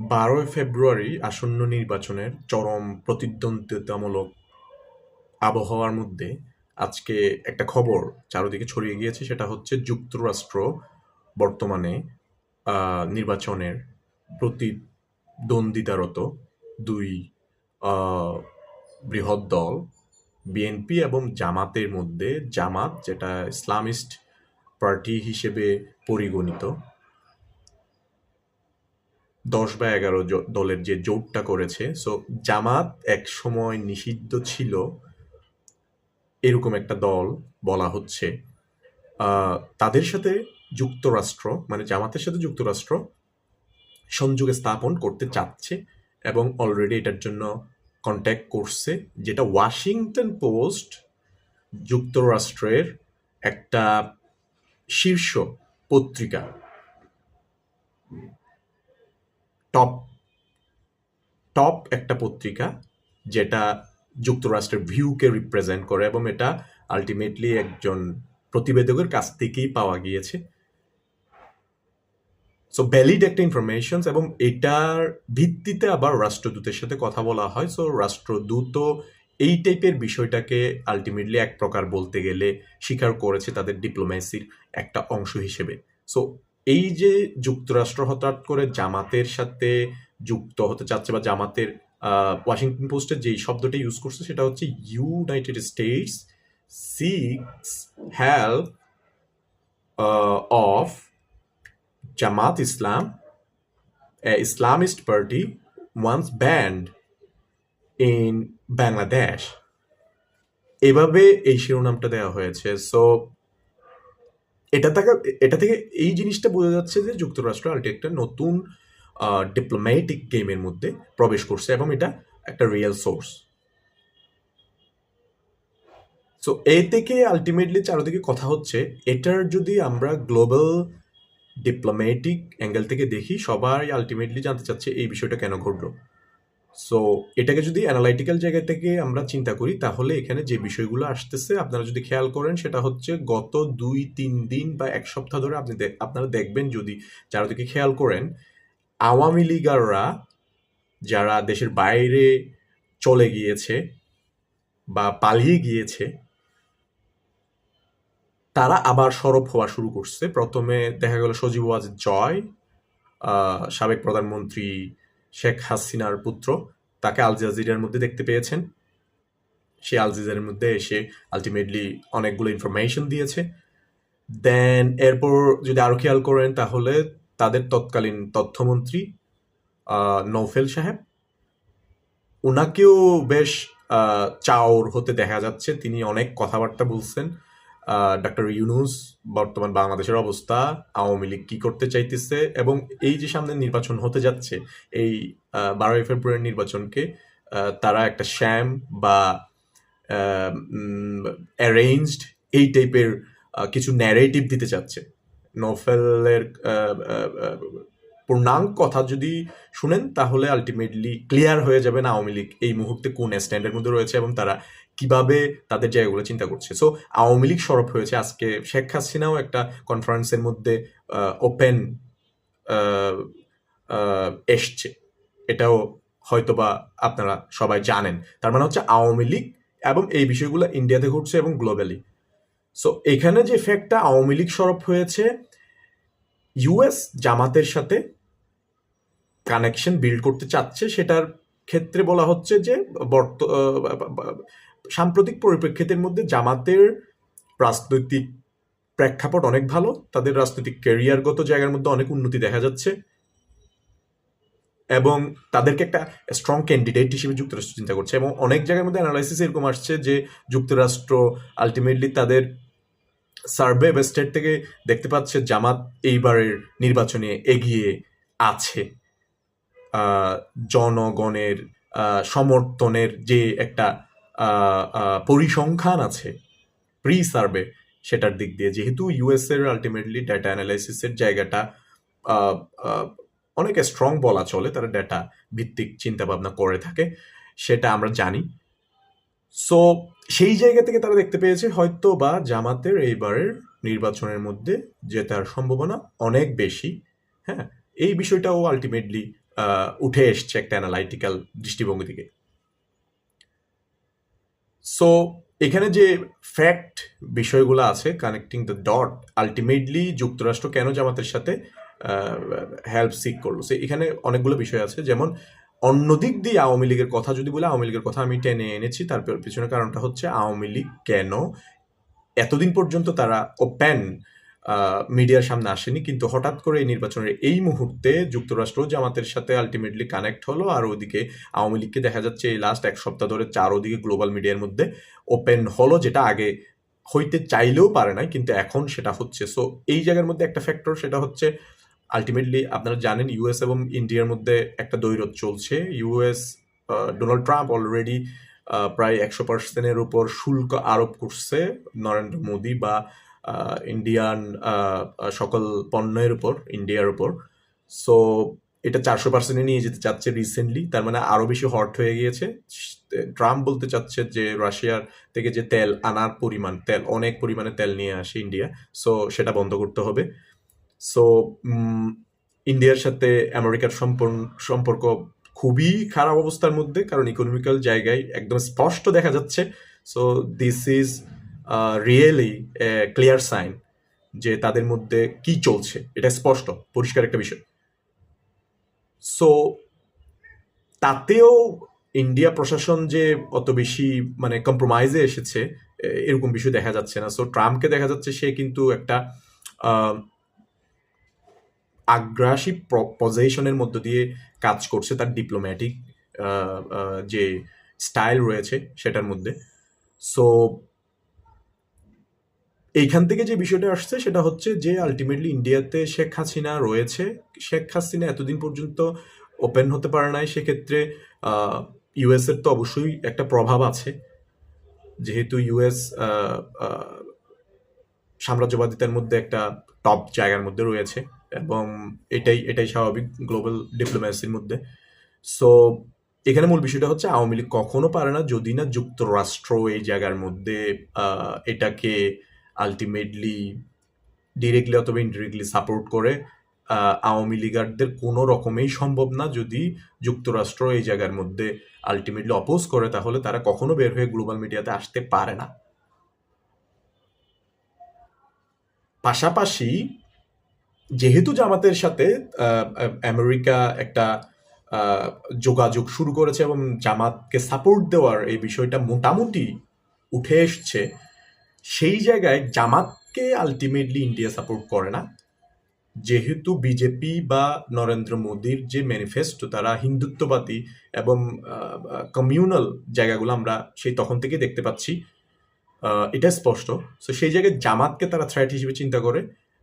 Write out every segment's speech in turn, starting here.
বারোই ফেব্রুয়ারি আসন্ন নির্বাচনের চরম প্রতিদ্বন্দ্বিতামূলক আবহাওয়ার মধ্যে আজকে একটা খবর চারদিকে ছড়িয়ে গিয়েছে, সেটা হচ্ছে যুক্তরাষ্ট্র বর্তমানে নির্বাচনের প্রতিদ্বন্দ্বিতারত দুই বৃহৎ দল বিএনপি এবং জামাতের মধ্যে, জামাত যেটা ইসলামিস্ট পার্টি হিসেবে পরিগণিত। দশ বা এগারো দলের যে জোটটা করেছে। সো জামাত এক সময় নিষিদ্ধ ছিল এরকম একটা দল বলা হচ্ছে। তাদের সাথে যুক্তরাষ্ট্র মানে জামাতের সাথে যুক্তরাষ্ট্র সংযোগ স্থাপন করতে চাচ্ছে এবং অলরেডি এটার জন্য কন্ট্যাক্ট করছে, যেটা ওয়াশিংটন পোস্ট যুক্তরাষ্ট্রের একটা শীর্ষ পত্রিকা। টপ টপ একটা পত্রিকা যেটা যুক্তরাষ্ট্রের ভিউকে রিপ্রেজেন্ট করে এবং এটা আলটিমেটলি একজন প্রতিবেদকের কাছ থেকেই পাওয়া গিয়েছে। সো ভ্যালিড একটা ইনফরমেশন এবং এটার ভিত্তিতে আবার রাষ্ট্রদূতের সাথে কথা বলা হয়। সো রাষ্ট্রদূত এই টাইপের বিষয়টাকে আলটিমেটলি এক প্রকার বলতে গেলে স্বীকার করেছে তাদের ডিপ্লোম্যাসির একটা অংশ হিসেবে। সো এই যে যুক্তরাষ্ট্র হঠাৎ করে জামাতের সাথে যুক্ত হতে চাচ্ছে বা জামাতের ওয়াশিংটন পোস্টের যেই শব্দটা ইউজ করছে সেটা হচ্ছে United States seeks help of Jamaat Islam Islamist party once banned in Bangladesh এভাবে এই শিরোনামটা দেওয়া হয়েছে। সো এটা থেকে এটা থেকে এই জিনিসটা বোঝা যাচ্ছে যে যুক্তরাষ্ট্র আলটি একটা নতুন ডিপ্লোম্যাটিক গেমের মধ্যে প্রবেশ করছে এবং এটা একটা রিয়েল সোর্স সো এ থেকে আলটিমেটলি চারদিকে কথা হচ্ছে, এটার যদি আমরা গ্লোবাল ডিপ্লোম্যাটিক অ্যাঙ্গেল থেকে দেখি, সবাই আলটিমেটলি জানতে চাচ্ছে এই বিষয়টা কেন ঘটলো। সো এটাকে যদি অ্যানালাইটিক্যাল জায়গা থেকে আমরা চিন্তা করি, তাহলে এখানে যে বিষয়গুলো আসতেছে, আপনারা যদি খেয়াল করেন, সেটা হচ্ছে গত দুই, তিন দিন বা এক সপ্তাহ ধরে আপনি আপনারা দেখবেন যদি চারদিকে খেয়াল করেন, আওয়ামী লীগাররা যারা দেশের বাইরে চলে গিয়েছে বা পালিয়ে গিয়েছে, তারা আবার সরব হওয়া শুরু করছে। প্রথমে দেখা গেল সজীব ওয়াজ জয় সাবেক প্রধানমন্ত্রী শেখ হাসিনার পুত্র। তাকে আল জাজিরার মধ্যে দেখতে পেয়েছেন। সে আল জাজিরার মধ্যে এসে আলটিমেটলি অনেকগুলো ইনফরমেশন দিয়েছে। দেন এরপর যদি আরও খেয়াল করেন তাহলে তাদের তৎকালীন তথ্যমন্ত্রী নৌফেল সাহেব। ওনাকেও বেশ চাওর হতে দেখা যাচ্ছে। তিনি অনেক কথাবার্তা বলছেন। ডক্টর ইউনুস বর্তমান বাংলাদেশের অবস্থা, আওয়ামী লীগ কি করতে চাইতেছে এবং এই যে সামনে নির্বাচন হতে যাচ্ছে, এই বারোই ফেব্রুয়ারি নির্বাচনকে তারা একটা শ্যাম বা অ্যারেঞ্জড এই টাইপের কিছু ন্যারেটিভ দিতে চাচ্ছে। নোফেলের পূর্ণাঙ্গ কথা যদি শুনেন, তাহলে আলটিমেটলি ক্লিয়ার হয়ে যাবে না আওয়ামী লীগ এই মুহূর্তে কোন স্ট্যান্ডের মধ্যে রয়েছে এবং তারা কীভাবে তাদের জায়গাগুলো চিন্তা করছে। সো আওয়ামী লীগ সরব হয়েছে আজকে শেখ হাসিনাও একটা কনফারেন্সের মধ্যে ওপেন এসছে। এটাও হয়তোবা আপনারা সবাই জানেন। তার মানে হচ্ছে আওয়ামী লীগ এবং এই বিষয়গুলো ইন্ডিয়াতে ঘটছে এবং গ্লোবালি সো এখানে যে ফ্যাক্টটা আওয়ামী লীগ সরব হয়েছে ইউএস জামাতের সাথে কানেকশন বিল্ড করতে চাচ্ছে, সেটার ক্ষেত্রে বলা হচ্ছে যে, বর্ত সাম্প্রতিক পরিপ্রেক্ষিতের মধ্যে জামাতের রাজনৈতিক প্রেক্ষাপট অনেক ভালো, তাদের রাজনৈতিক ক্যারিয়ারগত জায়গার মধ্যে অনেক উন্নতি দেখা যাচ্ছে এবং তাদেরকে একটা স্ট্রং ক্যান্ডিডেট হিসেবে যুক্তরাষ্ট্র চিন্তা করছে এবং অনেক জায়গার মধ্যে অ্যানালাইসিস এরকম আসছে যে, যুক্তরাষ্ট্র আলটিমেটলি তাদের সার্ভে স্টেট থেকে দেখতে পাচ্ছে জামাত এইবারের নির্বাচনে এগিয়ে আছে। জনগণের সমর্থনের যে একটা পরিসংখ্যান আছে প্রি সার্ভে সেটার দিক দিয়ে, যেহেতু ইউএস এর আলটিমেটলি ডেটা অ্যানালাইসিসের জায়গাটা অনেক স্ট্রং বলা চলে, তারা ডেটা ভিত্তিক চিন্তা ভাবনা করে থাকে, সেটা আমরা জানি। সো সেই জায়গা থেকে তারা দেখতে পেয়েছে হয়তো বা জামাতের এইবারের নির্বাচনের মধ্যে জেতার সম্ভাবনা অনেক বেশি হ্যাঁ? এই বিষয়টাও আলটিমেটলি উঠে এসছে একটা অ্যানালাইটিক্যাল দৃষ্টিভঙ্গি থেকে। সো এখানে যে ফ্যাক্ট বিষয়গুলো আছে কানেক্টিং দ্য ডট আলটিমেটলি যুক্তরাষ্ট্র কেন জামাতের সাথে হেল্প সিক করল? সে এখানে অনেকগুলো বিষয় আছে, যেমন অন্যদিক দিয়ে আওয়ামী লীগের কথা যদি বলে, আওয়ামী লীগের কথা আমি টেনে এনেছি, তার পিছনে কারণটা হচ্ছে আওয়ামী লীগ কেন এতদিন পর্যন্ত তারা ওপেন মিডিয়ার সামনে আসেনি, কিন্তু হঠাৎ করে এই নির্বাচনের এই মুহূর্তে যুক্তরাষ্ট্র জামাতের সাথে আলটিমেটলি কানেক্ট হলো আর ওদিকে আওয়ামী লীগকে দেখা যাচ্ছে এই লাস্ট এক সপ্তাহ ধরে চার ওদিকে গ্লোবাল মিডিয়ার মধ্যে ওপেন হলো, যেটা আগে হইতে চাইলেও পারে নাই, কিন্তু এখন সেটা হচ্ছে। সো এই জায়গার মধ্যে একটা ফ্যাক্টর সেটা হচ্ছে আলটিমেটলি আপনারা জানেন ইউএস এবং ইন্ডিয়ার মধ্যে একটা দৈরথ চলছে। ইউএস ডোনাল্ড ট্রাম্প অলরেডি প্রায় একশো পার্সেন্টের উপর শুল্ক আরোপ করছে নরেন্দ্র মোদী বা ইন্ডিয়ান সকল পণ্যের উপর ইন্ডিয়ার উপর। সো এটা চারশো পার্সেন্টে নিয়ে যেতে চাচ্ছে রিসেন্টলি তার মানে আরও বেশি হট হয়ে গিয়েছে। ট্রাম্প বলতে চাচ্ছে যে রাশিয়ার থেকে যে তেল আনার পরিমাণ, তেল, অনেক পরিমাণে তেল নিয়ে আসে ইন্ডিয়া সো সেটা বন্ধ করতে হবে। সো ইন্ডিয়ার সাথে আমেরিকার সম্পর্ক খুবই খারাপ অবস্থার মধ্যে, কারণ ইকোনমিক্যাল জায়গায় একদম স্পষ্ট দেখা যাচ্ছে। So this is really clear sign যে তাদের মধ্যে কি চলছে। এটা স্পষ্ট, পরিষ্কার একটা বিষয়। সো তাতেও ইন্ডিয়া প্রশাসন যে অত বেশি মানে কম্প্রোমাইজে এসেছে এরকম বিষয় দেখা যাচ্ছে না। সো ট্রাম্পকে দেখা যাচ্ছে সে কিন্তু একটা আগ্রাসী পজিশনের মধ্য দিয়ে কাজ করছে তার ডিপ্লোম্যাটিক যে স্টাইল রয়েছে সেটার মধ্যে। সো এইখান থেকে যে বিষয়টা আসছে, সেটা হচ্ছে যে আলটিমেটলি ইন্ডিয়াতে শেখ হাসিনা রয়েছে। শেখ হাসিনা এতদিন পর্যন্ত ওপেন হতে পারে নাই, সেক্ষেত্রে ইউএস এর তো অবশ্যই একটা প্রভাব আছে। যেহেতু ইউএস সাম্রাজ্যবাদিতার মধ্যে একটা টপ জায়গার মধ্যে রয়েছে এবং এটাই এটাই স্বাভাবিক গ্লোবাল ডিপ্লোম্যাসির মধ্যে। সো এখানে মূল বিষয়টা হচ্ছে আওয়ামী লীগ কখনো পারে না, যদি না যুক্তরাষ্ট্র এই জায়গার মধ্যে এটাকে আলটিমেটলি ডিরেক্টলি অথবা ইনডিরেক্টলি সাপোর্ট করে আওয়ামী লীগারদের কোনো রকমেই সম্ভব না যদি যুক্তরাষ্ট্র এই জায়গার মধ্যে আলটিমেটলি অপোজ করে, তাহলে তারা কখনো বের হয়ে গ্লোবাল মিডিয়াতে আসতে পারে না। পাশাপাশি, যেহেতু জামাতের সাথে আমেরিকা একটা যোগাযোগ শুরু করেছে এবং জামাতকে সাপোর্ট দেওয়ার এই বিষয়টা মোটামুটি উঠে এসছে সেই জায়গায় জামাতকে আলটিমেটলি ইন্ডিয়া সাপোর্ট করে না। যেহেতু বিজেপি বা নরেন্দ্র মোদীর যে ম্যানিফেস্টো তারা হিন্দুত্ববাদী এবং কমিউনাল জায়গাগুলো আমরা সেই তখন থেকে দেখতে পাচ্ছি। এটা স্পষ্ট। সো সেই জায়গায় জামাতকে তারা থ্রেট হিসেবে চিন্তা করে।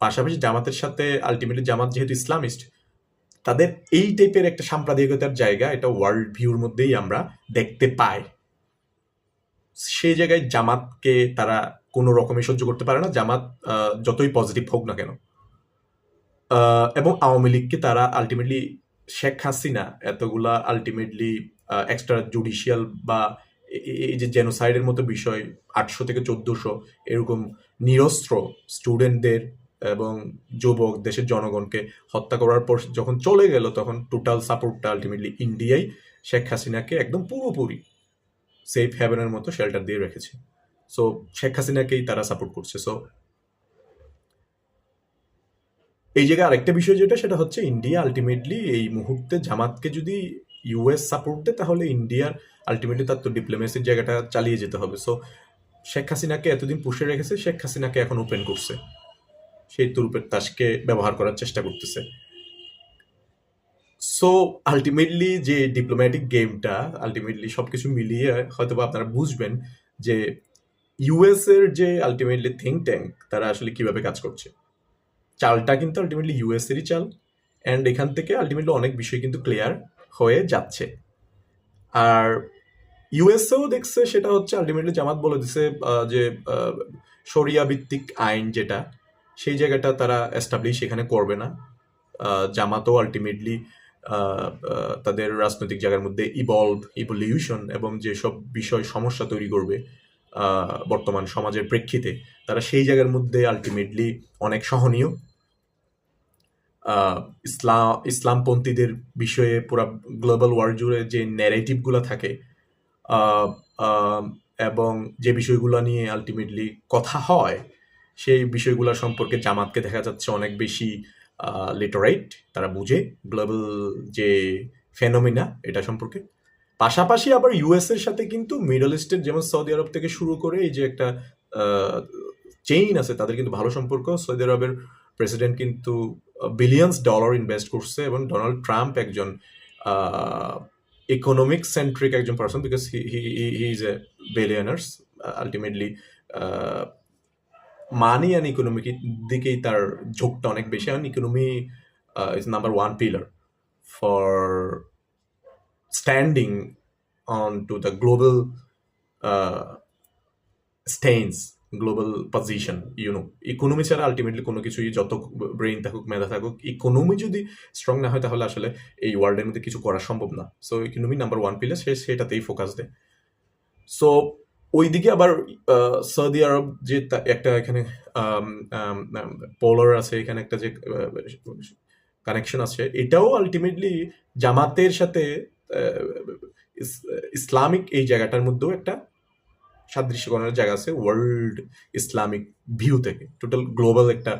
পাশাপাশি জামাতের সাথে আলটিমেটলি জামাত যেহেতু ইসলামিস্ট, তাদের এই টাইপের একটা সাম্প্রদায়িকতার জায়গা, এটা ওয়ার্ল্ড ভিউর মধ্যেই আমরা দেখতে পাই। সেই জায়গায় জামাতকে তারা কোনো রকমে সহ্য করতে পারে না, জামাত যতই পজিটিভ হোক না কেন। এবং আওয়ামী লীগকে তারা আলটিমেটলি শেখ হাসিনা এতগুলা আলটিমেটলি এক্সট্রা জুডিশিয়াল বা এই যে জেনোসাইডের মতো বিষয়, আটশো থেকে চোদ্দশো এরকম নিরস্ত্র স্টুডেন্টদের এবং যুবক দেশের জনগণকে হত্যা করার পর যখন চলে গেল, তখন টোটাল সাপোর্টটা আলটিমেটলি ইন্ডিয়াই শেখ হাসিনাকে একদম পুরোপুরি সেফ হ্যাভেনের মতো শেল্টার দিয়ে রেখেছে। সো শেখ হাসিনাকেই তারা সাপোর্ট করছে। সো এই জায়গায় আরেকটা বিষয় যেটা, সেটা হচ্ছে ইন্ডিয়া আলটিমেটলি এই মুহূর্তে জামাতকে যদি ইউএস সাপোর্ট দেয়, তাহলে ইন্ডিয়ার আলটিমেটলি তার তো ডিপ্লোমেসির জায়গাটা চালিয়ে যেতে হবে। সো শেখ হাসিনাকে এতদিন পুষে রেখেছে শেখ হাসিনাকে এখন ওপেন করছে। সেই তুরুপের তাসকে ব্যবহার করার চেষ্টা করতেছে। সো আলটিমেটলি যে ডিপ্লোম্যাটিক গেমটা আলটিমেটলি সবকিছু মিলিয়ে হয়তো বা আপনারা বুঝবেন যে ইউএস এর যে আলটিমেটলি থিঙ্ক ট্যাঙ্ক তারা আসলে কীভাবে কাজ করছে? চালটা কিন্তু আলটিমেটলি ইউএস এরই চাল অ্যান্ড এখান থেকে আলটিমেটলি অনেক বিষয় কিন্তু ক্লিয়ার হয়ে যাচ্ছে। আর ইউএসএও দেখছে সেটা হচ্ছে আলটিমেটলি জামাত বলে দিছে যে শরিয়া ভিত্তিক আইন যেটা, সেই জায়গাটা তারা এস্টাবলিশ এখানে করবে না। জামাতও আলটিমেটলি তাদের রাজনৈতিক জায়গার মধ্যে ইভলভ ইভলিউশন এবং যেসব বিষয় সমস্যা তৈরি করবে বর্তমান সমাজের প্রেক্ষিতে তারা সেই জায়গার মধ্যে আলটিমেটলি অনেক সহনীয়। ইসলাম ইসলামপন্থীদের বিষয়ে পুরা গ্লোবাল ওয়ার্ল্ড জুড়ে যে ন্যারেটিভগুলো থাকে এবং যে বিষয়গুলো নিয়ে আলটিমেটলি কথা হয়, সেই বিষয়গুলো সম্পর্কে জামাতকে দেখা যাচ্ছে অনেক বেশি লিটারেট তারা বুঝে। গ্লোবাল যে ফেনোমিনা এটা সম্পর্কে। পাশাপাশি আবার ইউএস এর সাথে কিন্তু মিডল ইস্টের যেমন সৌদি আরব থেকে শুরু করে এই যে একটা চেইন আছে, তাদের কিন্তু ভালো সম্পর্ক। সৌদি আরবের প্রেসিডেন্ট কিন্তু বিলিয়ন্স ডলার ইনভেস্ট করছে এবং ডোনাল্ড ট্রাম্প একজন ইকোনমিক সেন্ট্রিক একজন person because he is a billionaires ultimately money and economic দিকেই তার ঝোঁকটা অনেক বেশি। And economy is number one pillar for standing on to the global stance global position you know economy ছাড়া ultimately কোনো কিছুই যত ব্রেইন থাকুক মেধা থাকুক ইকোনমি যদি স্ট্রং না হয় তাহলে আসলে এই ওয়ার্ল্ডের মধ্যে কিছু করা সম্ভব না। So economy number one pillar সে সেটাতেই ফোকাস দেয়। সো ওইদিকে আবার আহ, সৌদি আরব যে একটা এখানে পোলার আছে এখানে একটা যে কানেকশন আছে এটাও আলটিমেটলি জামাতের সাথে ইসলামিক এই জায়গাটার মধ্যেও একটা সাদৃশ্যকরণের জায়গা আছে ওয়ার্ল্ড ইসলামিক ভিউ থেকে, টোটাল গ্লোবাল একটা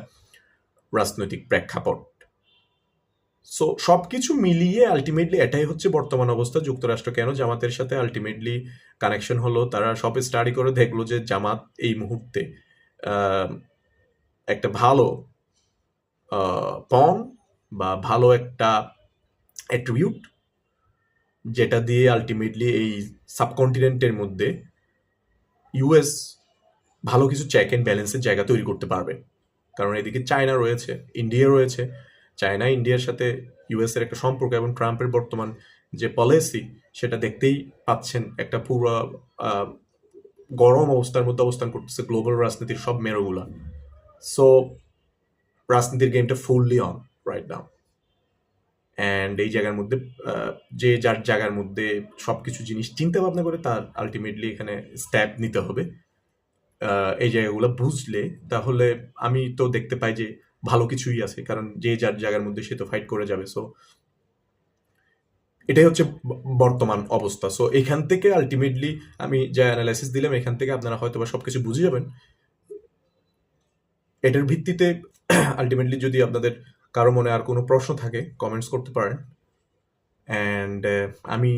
রাজনৈতিক প্রেক্ষাপট। সো সব কিছু মিলিয়ে আলটিমেটলি এটাই হচ্ছে বর্তমান অবস্থা, যুক্তরাষ্ট্র কেন জামাতের সাথে আলটিমেটলি কানেকশন হলো, তারা সব স্টাডি করে দেখল যে জামাত এই মুহূর্তে একটা ভালো পং বা ভালো একটা অ্যাট্রিবিউট যেটা দিয়ে আলটিমেটলি এই সাবকন্টিনেন্টের মধ্যে ইউএস ভালো কিছু চেক অ্যান্ড ব্যালেন্সের জায়গা তৈরি করতে পারবে। কারণ এদিকে চায়না রয়েছে ইন্ডিয়া রয়েছে। চায়না ইন্ডিয়ার সাথে ইউএস এর একটা সম্পর্ক এবং ট্রাম্পের বর্তমান যে পলিসি সেটা দেখতেই পাচ্ছেন একটা পুরো গরম অবস্থার মধ্যে অবস্থান করতেছে গ্লোবাল রাজনীতির সব মেরুগুলা। সো রাজনীতির গেমটা fully on right now and এই জায়গার মধ্যে যে যার জায়গার মধ্যে সব কিছু জিনিস চিন্তা ভাবনা করে তার আলটিমেটলি এখানে স্ট্যাপ নিতে হবে। এই জায়গাগুলো বুঝলে তাহলে আমি তো দেখতে পাই যে ভালো কিছুই আছে, কারণ যে যার জায়গার মধ্যে সে তো ফাইট করে যাবে। সো এটাই হচ্ছে বর্তমান অবস্থা। সো এখান থেকে আলটিমেটলি আমি যা অ্যানালাইসিস দিলাম, এখান থেকে আপনারা হয়তো বা সবকিছু বুঝে যাবেন। এটার ভিত্তিতে আলটিমেটলি যদি আপনাদের কারও মনে আর কোনো প্রশ্ন থাকে কমেন্টস করতে পারেন। অ্যান্ড আমি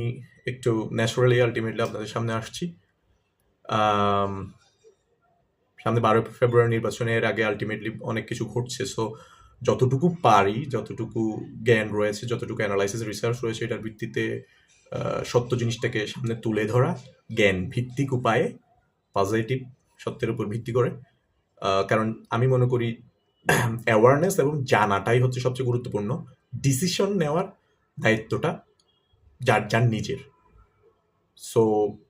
একটু ন্যাচারালি আলটিমেটলি আপনাদের সামনে আসছি। সামনে বারো ফেব্রুয়ারি নির্বাচনের আগে আলটিমেটলি অনেক কিছু ঘটছে। সো যতটুকু পারি, যতটুকু জ্ঞান রয়েছে, যতটুকু অ্যানালাইসিস রিসার্চ রয়েছে, এটার ভিত্তিতে সত্য জিনিসটাকে সামনে তুলে ধরা, জ্ঞান ভিত্তিক উপায়ে পজিটিভ সত্যের উপর ভিত্তি করে। কারণ আমি মনে করি অ্যাওয়ারনেস এবং জানাটাই হচ্ছে সবচেয়ে গুরুত্বপূর্ণ। ডিসিশন নেওয়ার দায়িত্বটা যার যার নিজের। সো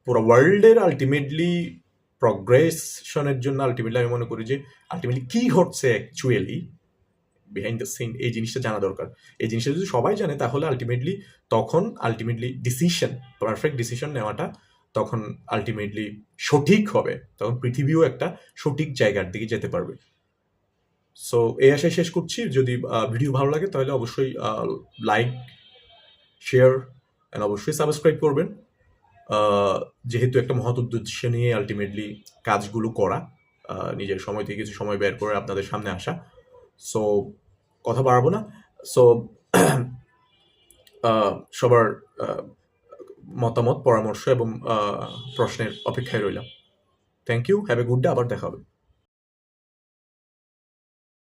পুরো ওয়ার্ল্ডের আলটিমেটলি প্রগ্রেশনের জন্য আলটিমেটলি আমি মনে করি যে আলটিমেটলি কি হচ্ছে অ্যাকচুয়ালি বিহাইন্ড দ্য সিন এই জিনিসটা জানা দরকার। এই জিনিসটা যদি সবাই জানে, তাহলে আলটিমেটলি তখন আলটিমেটলি ডিসিশন পারফেক্ট ডিসিশন নেওয়াটা তখন আলটিমেটলি সঠিক হবে। তখন পৃথিবীও একটা সঠিক জায়গার দিকে যেতে পারবে। সো এই আশায় শেষ করছি। যদি ভিডিও ভালো লাগে, তাহলে অবশ্যই লাইক শেয়ার অ্যান্ড অবশ্যই সাবস্ক্রাইব করবেন। যেহেতু একটা মহৎ উদ্দেশ্য নিয়ে আলটিমেটলি কাজগুলো করা নিজের সময় থেকে কিছু সময় বের করে আপনাদের সামনে আসা। সো কথা বাড়াবো না। সো সবার মতামত, পরামর্শ, এবং প্রশ্নের অপেক্ষায় রইলাম। Thank you have a good day আবার দেখা হবে।